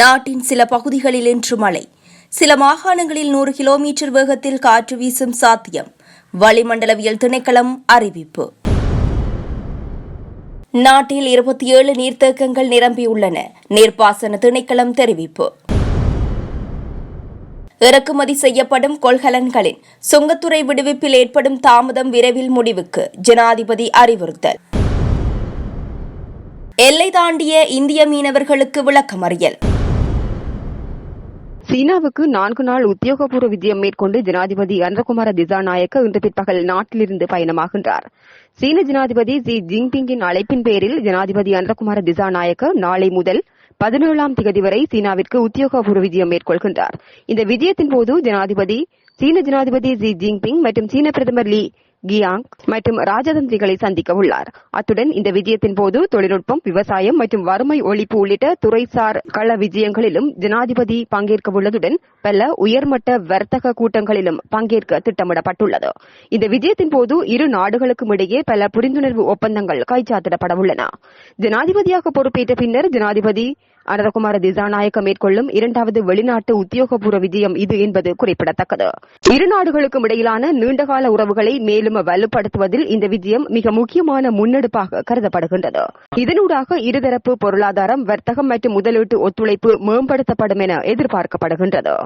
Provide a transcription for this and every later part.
நாட்டின் சில பகுதிகளில் இன்று மழை. சில மாகாணங்களில் நூறு கிலோமீட்டர் வேகத்தில் காற்று வீசும் சாத்தியம். வளிமண்டலவியல் திணைக்களம் அறிவிப்பு. நாட்டில் இருபத்தி ஏழு நீர்த்தேக்கங்கள் நிரம்பியுள்ளன. நீர்ப்பாசன திணைக்களம் தெரிவிப்பு. இறக்குமதி செய்யப்படும் கொள்கலன்களின் சுங்கத்துறை விடுவிப்பில் ஏற்படும் தாமதம் விரைவில் முடிவுக்கு ஜனாதிபதி அறிவுறுத்தல். எல்லை தாண்டிய இந்திய மீனவர்களுக்கு விளக்கமறியல். சீனாவுக்கு நான்கு நாள் உத்தியோகபூர்வ விஜயம் மேற்கொண்டு ஜனாதிபதி அன்றகுமார திசாநாயக்க இன்று பிற்பகல் நாட்டிலிருந்து பயணமாகின்றார். சீன ஜனாதிபதி ஜி ஜின்பிங்கின் அழைப்பின் பேரில் ஜனாதிபதி அன்றகுமார திசாநாயக்க நாளை முதல் பதினேழாம் திகதி வரை சீனாவிற்கு உத்தியோகபூர்வ விஜயம் மேற்கொள்கின்றார். இந்த விஜயத்தின் போது ஜனாதிபதி சீன ஜனாதிபதி ஜி ஜின்பிங் மற்றும் சீன பிரதமர் லீ கியாங் மற்றும் ராஜதந்திரிகளை சந்திக்க உள்ளார். அத்துடன் இந்த விஜயத்தின் போது தொழில்நுட்பம் விவசாயம் மற்றும் வறுமை ஒழிப்பு உள்ளிட்ட துறைசார் கள விஜயங்களிலும் ஜனாதிபதி பங்கேற்க உள்ளதுடன் பல உயர்மட்ட வர்த்தக கூட்டங்களிலும் பங்கேற்க திட்டமிடப்பட்டுள்ளது. இந்த விஜயத்தின் போது இரு நாடுகளுக்கும் இடையே பல புரிந்துணர்வு ஒப்பந்தங்கள் கைச்சாத்திடப்பட உள்ளன. ஜனாதிபதியாக பொறுப்பேற்ற பின்னர் ஜனாதிபதி அனந்தகுமார திசாநாயக்க மேற்கொள்ளும் இரண்டாவது வெளிநாட்டு உத்தியோகபூர்வ விஜயம் இது என்பது குறிப்பிடத்தக்கது. இரு நாடுகளுக்கும் இடையிலான நீண்டகால உறவுகளை மேலும் வலுப்படுத்துவதில் இந்த விஜயம் மிக முக்கியமான முன்னெடுப்பாக கருதப்படுகின்றது. இதனூடாக இருதரப்பு பொருளாதாரம் வர்த்தகம் மற்றும் முதலீட்டு ஒத்துழைப்பு மேம்படுத்தப்படும் என எதிர்பார்க்கப்படுகின்றது.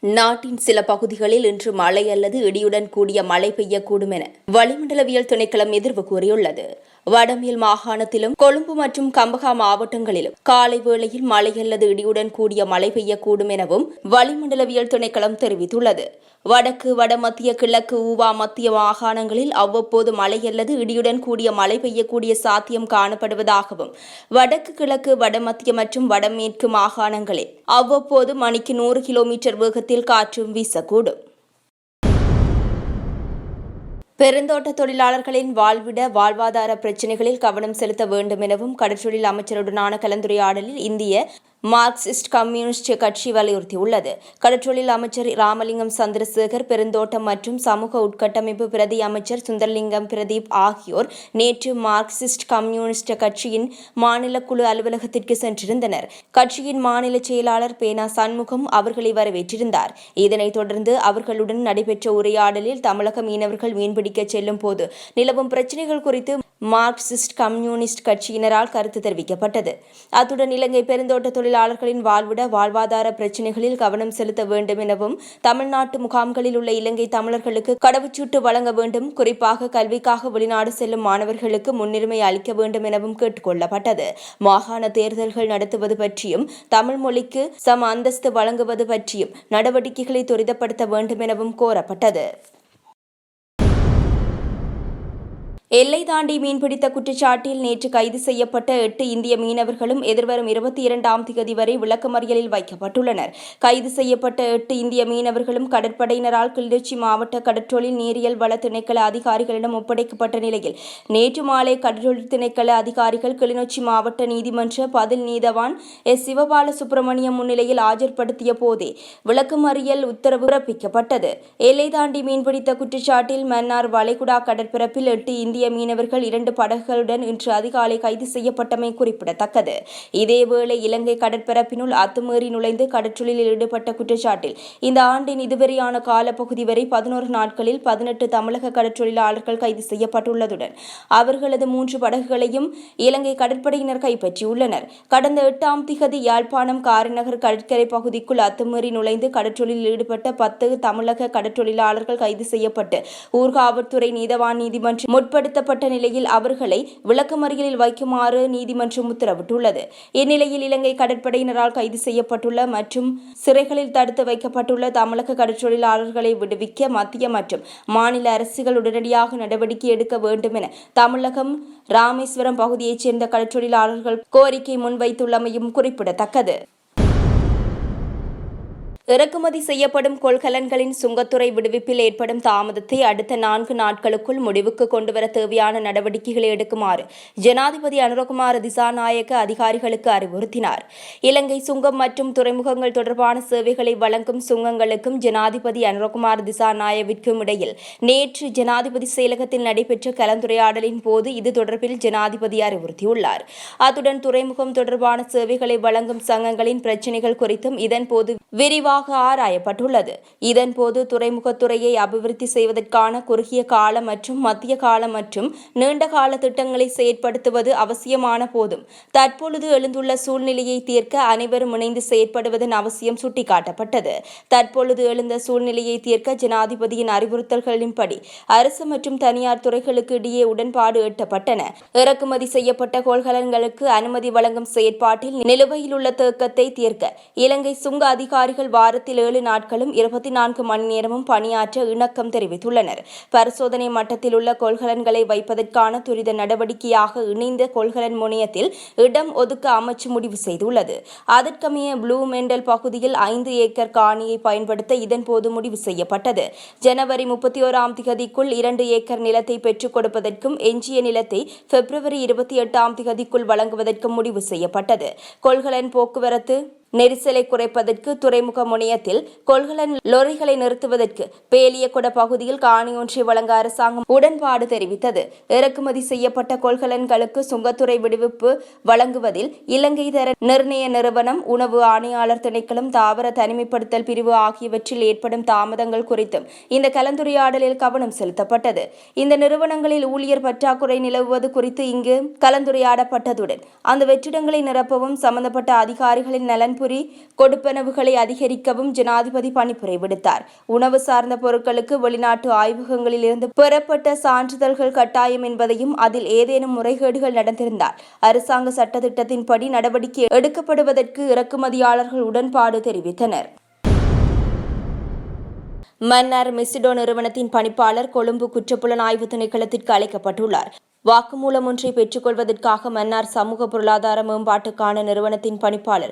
நாட்டின் சில பகுதிகளில் இன்று மழை அல்லது இடியுடன் கூடிய மழை பெய்யக்கூடும் என வளிமண்டலவியல் திணைக்களம் எதிர்வு கூறியுள்ளது. வடமேல் மாகாணத்திலும் கொழும்பு மற்றும் கம்பகா மாவட்டங்களிலும் காலை வேளையில் மழை அல்லது இடியுடன் கூடிய மழை பெய்யக்கூடும் எனவும் வளிமண்டலவியல் திணைக்களம் தெரிவித்துள்ளது. வடக்கு வடமத்திய கிழக்கு ஊவா மத்திய மாகாணங்களில் அவ்வப்போது மழை அல்லது இடியுடன் கூடிய மழை பெய்யக்கூடிய சாத்தியம் காணப்படுவதாகவும் வடக்கு கிழக்கு வடமத்திய மற்றும் வடமேற்கு மாகாணங்களில் அவ்வப்போது மணிக்கு நூறு கிலோமீட்டர் வேகத்தில் காற்றும் வீசக்கூடும். பெருந்தோட்ட தொழிலாளர்களின் வாழ்விட வாழ்வாதார பிரச்சினைகளில் கவனம் செலுத்த வேண்டும் எனவும் கடற்றொழில் அமைச்சருடனான கலந்துரையாடலில் இந்திய மார்க்சிஸ்ட் கம்யூனிஸ்ட் கட்சி வலியுறுத்தியுள்ளது. கடற்றொழில் அமைச்சர் ராமலிங்கம் சந்திரசேகர் பெருந்தோட்டம் மற்றும் சமூக உட்கட்டமைப்பு பிரதி அமைச்சர் சுந்தரலிங்கம் பிரதீப் ஆகியோர் நேற்று மார்க்சிஸ்ட் கம்யூனிஸ்ட் கட்சியின் மாநில குழு அலுவலகத்திற்கு சென்றிருந்தனர். கட்சியின் மாநில செயலாளர் பேனா சண்முகம் அவர்களை வரவேற்றிருந்தார். இதனைத் தொடர்ந்து அவர்களுடன் நடைபெற்ற உரையாடலில் தமிழக மீனவர்கள் மீன்பிடிக்கச் செல்லும் போது நிலவும் பிரச்சினைகள் குறித்து மார்க்சிஸ்ட் கம்யூனிஸ்ட் கட்சியினரால் கருத்து தெரிவிக்கப்பட்டது. அத்துடன் இலங்கை பெருந்தோட்ட தொழிலாளர்களின் வாழ்விட வாழ்வாதார பிரச்சினைகளில் கவனம் செலுத்த வேண்டும் எனவும் தமிழ்நாட்டு முகாம்களில் உள்ள இலங்கை தமிழர்களுக்கு கடவுச்சீட்டு வழங்க வேண்டும் குறிப்பாக கல்விக்காக வெளிநாடு செல்லும் மாணவர்களுக்கு முன்னுரிமை அளிக்க வேண்டும் எனவும் கேட்டுக் கொள்ளப்பட்டது மாகாண தேர்தல்கள் நடத்துவது பற்றியும் தமிழ் மொழிக்கு சம அந்தஸ்து வழங்குவது பற்றியும் நடவடிக்கைகளை துரிதப்படுத்த வேண்டும் எனவும் கோரப்பட்டது. எல்லை தாண்டி மீன்பிடித்த குற்றச்சாட்டில் நேற்று கைது செய்யப்பட்ட எட்டு இந்திய மீனவர்களும் எதிர்வரும் இருபத்தி இரண்டாம் தேதி வரை விளக்கமறியலில் வைக்கப்பட்டுள்ளனர். கைது செய்யப்பட்ட எட்டு இந்திய மீனவர்களும் கடற்படையினரால் கிளிநொச்சி மாவட்ட கடற்றொழில் நீரியல் வள திணைக்கள அதிகாரிகளிடம் ஒப்படைக்கப்பட்ட நிலையில் நேற்று மாலை கடற்றொழில் திணைக்கள அதிகாரிகள் கிளிநொச்சி மாவட்ட நீதிமன்ற பதில் நீதவான் எஸ். சிவபால சுப்பிரமணியம் முன்னிலையில் ஆஜர்படுத்திய போதே விளக்கமறியல் உத்தரவு பிறப்பிக்கப்பட்டது. எல்லை தாண்டி மீன்பிடித்த குற்றச்சாட்டில் மன்னார் வளைகுடா கடற்பரப்பில் எட்டு இந்திய இந்திய மீனவர்கள் இரண்டு படகுகளுடன் இன்று அதிகாலை கைது செய்யப்பட்டமை குறிப்பிடத்தக்கது. இதேவேளை இலங்கை கடற்பரப்பினுள் அத்துமீறி நுழைந்து கடற்றொழிலில் ஈடுபட்ட குற்றச்சாட்டில் இந்த ஆண்டின் இதுவரையான காலப்பகுதி வரை பதினோரு நாட்களில் பதினெட்டு தமிழக கடற்றொழிலாளர்கள் கைது செய்யப்பட்டுள்ளதுடன் அவர்களது மூன்று படகுகளையும் இலங்கை கடற்படையினர் கைப்பற்றியுள்ளனர். கடந்த எட்டாம் திகதி யாழ்ப்பாணம் காரிநகர் கடற்கரை பகுதிக்குள் அத்துமீறி நுழைந்து கடற்றொழிலில் ஈடுபட்ட பத்து தமிழக கடற்றொழிலாளர்கள் கைது செய்யப்பட்டு ஊர்காவல்துறை நீதவான் நீதிமன்றம் முற்படுத்த முற்படுத்தப்பட்ட நிலையில் அவர்களை விளக்கமறியலில் வைக்குமாறு நீதிமன்றம் உத்தரவிட்டுள்ளது. இந்நிலையில் இலங்கை கடற்படையினரால் கைது செய்யப்பட்டுள்ள மற்றும் சிறைகளில் தடுத்து வைக்கப்பட்டுள்ள தமிழக கடற்றொழிலாளர்களை விடுவிக்க மத்திய மற்றும் மாநில அரசுகள் உடனடியாக நடவடிக்கை எடுக்க வேண்டும் என தமிழகம் ராமேஸ்வரம் பகுதியைச் சேர்ந்த கடற்றொழிலாளர்கள் கோரிக்கை முன்வைத்துள்ளமையும் குறிப்பிடத்தக்கது. இறக்குமதி செய்யப்படும் கொள்கலன்களின் சுங்கத்துறை விடுவிப்பில் ஏற்படும் தாமதத்தை அடுத்த நான்கு நாட்களுக்குள் முடிவுக்கு கொண்டுவர தேவையான நடவடிக்கைகளை எடுக்குமாறு ஜனாதிபதி அனுரகுமார திசாநாயக்க அதிகாரிகளுக்கு அறிவுறுத்தினார். இலங்கை சுங்கம் மற்றும் துறைமுகங்கள் தொடர்பான சேவைகளை வழங்கும் சுங்கங்களுக்கும் ஜனாதிபதி அனுரகுமார் திசாநாயவிற்கும் இடையில் நேற்று ஜனாதிபதி செயலகத்தில் நடைபெற்ற கலந்துரையாடலின் போது இது தொடர்பில் ஜனாதிபதி அறிவுறுத்தியுள்ளார். அத்துடன் துறைமுகம் தொடர்பான சேவைகளை வழங்கும் சங்கங்களின் பிரச்சினைகள் குறித்தும் இதன்போது விரிவாக விரிவாக ஆராயப்பட்டுள்ளது. இதன்போது துறைமுகத்துறையை அபிவிருத்தி செய்வதற்கான குறுகிய கால மற்றும் மத்திய கால மற்றும் நீண்ட கால திட்டங்களை செயற்படுத்துவது அவசியமான போதும். தற்பொழுது எழுந்துள்ள சூழ்நிலையை தீர்க்க அனைவரும் இணைந்து செயற்படுவதன் அவசியம் சுட்டிக்காட்டப்பட்டது. தற்பொழுது எழுந்த சூழ்நிலையை தீர்க்க ஜனாதிபதியின் அறிவுறுத்தல்களின்படி அரசு மற்றும் தனியார் துறைகளுக்கு இடையே உடன்பாடு எட்டப்பட்டன. இறக்குமதி செய்யப்பட்ட கொள்கலன்களுக்கு அனுமதி வழங்கும் செயற்பாட்டில் நிலுவையில் உள்ள தேக்கத்தை தீர்க்க இலங்கை சுங்க அதிகாரிகள் வாரத்தில் ஏழு நாட்களும் இருபத்தி நான்கு மணி நேரமும் பணியாற்ற இணக்கம் தெரிவித்துள்ளனர். பரிசோதனை மட்டத்தில் உள்ள கொள்கலன்களை வைப்பதற்கான துரித நடவடிக்கையாக இணைந்த கொள்கலன் முனையத்தில் இடம் ஒதுக்க அமைச்சு முடிவு செய்துள்ளது. அதற்கமைய ப்ளூ மெண்டல் பகுதியில் ஐந்து ஏக்கர் காணியை பயன்படுத்த இதன்போது முடிவு செய்யப்பட்டது. ஜனவரி முப்பத்தி ஓராம் திகதிக்குள் இரண்டு ஏக்கர் நிலத்தை பெற்றுக் கொடுப்பதற்கும் எஞ்சிய நிலத்தை பிப்ரவரி இருபத்தி எட்டாம் திகதிக்குள் வழங்குவதற்கும் முடிவு செய்யப்பட்டது. கொள்கலன் போக்குவரத்து நெரிசலை குறைப்பதற்கு துறைமுக முனையத்தில் கொள்கலன் லொரிகளை நிறுத்துவதற்கு பேலியகுட பகுதியில் காணி ஒன்றை வழங்க அரசாங்கம் உடன்பாடு தெரிவித்தது. இறக்குமதி செய்யப்பட்ட கொள்கலன்களுக்கு சுங்கத்துறை விடுவிப்பு வழங்குவதில் இலங்கை தர நிர்ணய நிறுவனம் உணவு ஆணையாளர் திணைக்களம் தாவர தனிமைப்படுத்தல் பிரிவு ஆகியவற்றில் ஏற்படும் தாமதங்கள் குறித்தும் இந்த கலந்துரையாடலில் கவனம் செலுத்தப்பட்டது. இந்த நிறுவனங்களில் ஊழியர் பற்றாக்குறை நிலவுவது குறித்து இங்கு கலந்துரையாடப்பட்டதுடன் அந்த வெற்றிடங்களை நிரப்பவும் சம்பந்தப்பட்ட அதிகாரிகளின் நலன் பணிபுரி கொடுப்பனவுகளை அதிகரிக்கவும் ஜனாதிபதி பணிபுரை விடுத்தார். உணவு சார்ந்த பொருட்களுக்கு வெளிநாட்டு ஆய்வகங்களில் இருந்து பெறப்பட்ட சான்றிதழ்கள் கட்டாயம் என்பதையும் அதில் ஏதேனும் முறைகேடுகள் நடந்திருந்தால் அரசாங்க சட்டத்திட்டத்தின்படி நடவடிக்கை எடுக்கப்படுவதற்கு இறக்குமதியாளர்கள் உடன்பாடு தெரிவித்தனர். மன்னார் மெசிடோ நிறுவனத்தின் பணிப்பாளர் கொழும்பு குற்றப்புலனாய்வு திணைக்களத்திற்கு அழைக்கப்பட்டுள்ளார். வாக்குமூலம் ஒன்றை பெற்றுக்கொள்வதற்காக மன்னார் சமூக பொருளாதார மேம்பாட்டுக்கான நிறுவனத்தின் பணிப்பாளர்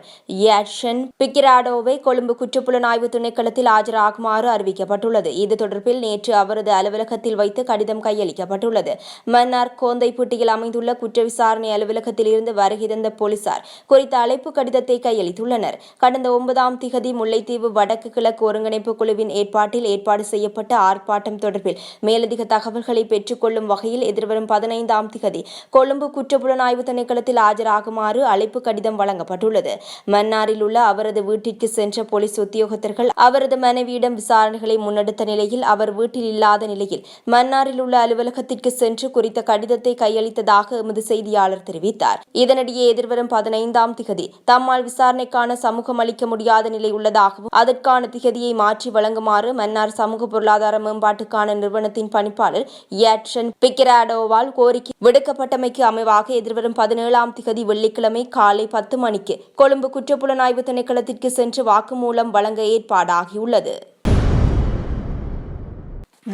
ஏஷன் பிக்கிராடோவை கொழும்பு குற்றப்புலனாய்வு திணைக்களத்தில் ஆஜராகுமாறு அறிவிக்கப்பட்டுள்ளது. இது தொடர்பில் நேற்று அவரது அலுவலகத்தில் வைத்து கடிதம் கையளிக்கப்பட்டுள்ளது. மன்னார் கோந்தைப்பட்டியில் அமைந்துள்ள குற்ற விசாரணை அலுவலகத்தில் இருந்து வருகை தந்த போலீசார் குறித்த அழைப்பு கடிதத்தை கையளித்துள்ளனர். கடந்த ஒன்பதாம் திகதி முல்லைத்தீவு வடக்கு கிழக்கு ஒருங்கிணைப்பு குழுவின் ஏற்பாட்டில் ஏற்பாடு செய்யப்பட்ட ஆர்ப்பாட்டம் தொடர்பில் மேலதிக தகவல்களை பெற்றுக்கொள்ளும் வகையில் எதிர்வரும் பதினைந்தாம் திகதி. கொழும்பு குற்றப்புலனாய்வு திணைக்களத்தில் ஆஜராகுமாறு அழைப்பு கடிதம் வழங்கப்பட்டுள்ளது. மன்னாரில் உள்ள அவரது வீட்டிற்கு சென்ற போலீஸ் உத்தியோகத்தர்கள் அவரது மனைவியிடம் விசாரணைகளை முன்னெடுத்த நிலையில் அவர் வீட்டில் இல்லாத நிலையில் மன்னாரில் உள்ள அலுவலகத்திற்கு சென்று குறித்த கடிதத்தை கையளித்ததாக எமது செய்தியாளர் தெரிவித்தார். இதனிடையே எதிர்வரும் பதினைந்தாம் திகதி தம்மால் விசாரணைக்கான சமூகம் அளிக்க முடியாத நிலை உள்ளதாகவும் அதற்கான திகதியை மாற்றி வழங்குமாறு மன்னார் சமூக பொருளாதார மேம்பாட்டுக்கான நிறுவனத்தின் பணிப்பாளர் ஏட்சன் பிக்கிராடோவால் கோரி கோரிக்கை விடுக்கப்பட்டமைக்கு அமைவாக எதிர்வரும் பதினேழாம் திகதி வெள்ளிக்கிழமை காலை பத்து மணிக்கு கொழும்பு குற்றப்புலனாய்வு திணைக்களத்திற்கு சென்று வாக்குமூலம் வழங்க ஏற்பாடாகியுள்ளது.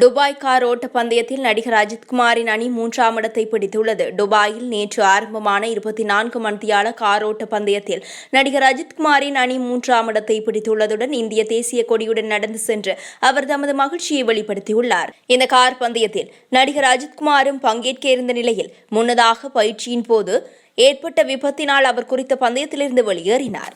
துபாய் கார் ஓட்ட பந்தயத்தில் நடிகர் அஜித்குமாரின் அணி மூன்றாம் இடத்தை பிடித்துள்ளது. துபாயில் நேற்று ஆரம்பமான இருபத்தி நான்கு மணித்தியால கார் ஓட்ட பந்தயத்தில் நடிகர் அஜித்குமாரின் அணி மூன்றாம் இடத்தை பிடித்துள்ளதுடன் இந்திய தேசிய கொடியுடன் நடந்து சென்று அவர் தமது மகிழ்ச்சியை வெளிப்படுத்தியுள்ளார். இந்த கார் பந்தயத்தில் நடிகர் அஜித்குமாரும் பங்கேற்க இருந்த நிலையில் முன்னதாக பயிற்சியின் போது ஏற்பட்ட விபத்தினால் அவர் குறித்த பந்தயத்திலிருந்து வெளியேறினார்.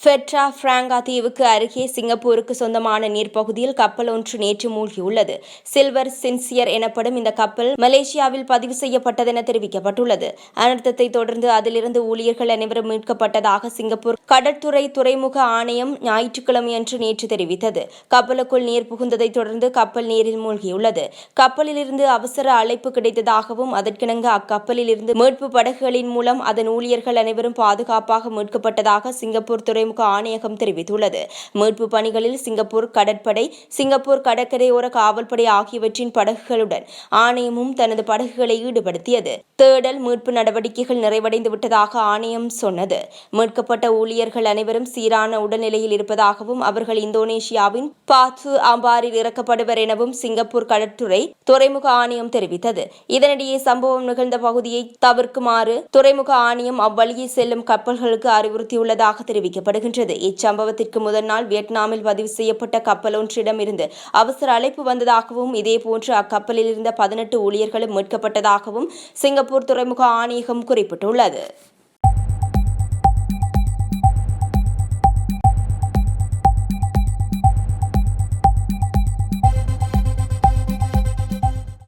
ஃபெட்ரா பிராங்கா தீவுக்கு அருகே சிங்கப்பூருக்கு சொந்தமான நீர்ப்பகுதியில் கப்பல் ஒன்று நேற்று மூழ்கியுள்ளது. சில்வர் சின்சியர் எனப்படும் இந்த கப்பல் மலேசியாவில் பதிவு செய்யப்பட்டதென தெரிவிக்கப்பட்டுள்ளது. அனர்த்தத்தை தொடர்ந்து அதிலிருந்து ஊழியர்கள் அனைவரும் மீட்கப்பட்டதாக சிங்கப்பூர் கடற்துறை துறைமுக ஆணையம் ஞாயிற்றுக்கிழமையன்று நேற்று தெரிவித்தது. கப்பலுக்குள் நீர் புகுந்ததை தொடர்ந்து கப்பல் நீரில் மூழ்கியுள்ளது. கப்பலிலிருந்து அவசர அழைப்பு கிடைத்ததாகவும் அதற்கிணங்க அக்கப்பலில் இருந்து மீட்பு படகுகளின் மூலம் அதன் ஊழியர்கள் அனைவரும் பாதுகாப்பாக மீட்கப்பட்டதாக சிங்கப்பூர் துறைமுக துறைமுக ஆணையகம் தெரிவித்துள்ளது. மீட்பு பணிகளில் சிங்கப்பூர் கடற்படை சிங்கப்பூர் கடற்கரையோர காவல்படை ஆகியவற்றின் படகுகளுடன் ஆணையமும் தனது படகுகளை ஈடுபடுத்தியது. தேடல் மீட்பு நடவடிக்கைகள் நிறைவடைந்து விட்டதாக ஆணையம் சொன்னது. மீட்கப்பட்ட ஊழியர்கள் அனைவரும் சீரான உடல்நிலையில் இருப்பதாகவும் அவர்கள் இந்தோனேஷியாவின் பாத்து அம்பாரில் இறக்கப்படுவர் எனவும் சிங்கப்பூர் கடற்துறை துறைமுக ஆணையம் தெரிவித்தது. இதனிடையே சம்பவம் நிகழ்ந்த பகுதியை தவிர்க்குமாறு துறைமுக ஆணையம் அவ்வழியே செல்லும் கப்பல்களுக்கு அறிவுறுத்தியுள்ளதாக தெரிவிக்கப்படுகிறது கூறப்படுகின்றது இச்சம்பவத்திற்கு முதல் நாள் வியட்நாமில் பதிவு செய்யப்பட்ட கப்பலொன்றிடமிருந்து அவசர அழைப்பு வந்ததாகவும் இதேபோன்று அக்கப்பலில் இருந்த பதினெட்டு ஊழியர்களும் மீட்கப்பட்டதாகவும் சிங்கப்பூர் துறைமுக ஆணையகம் குறிப்பிட்டுள்ளது.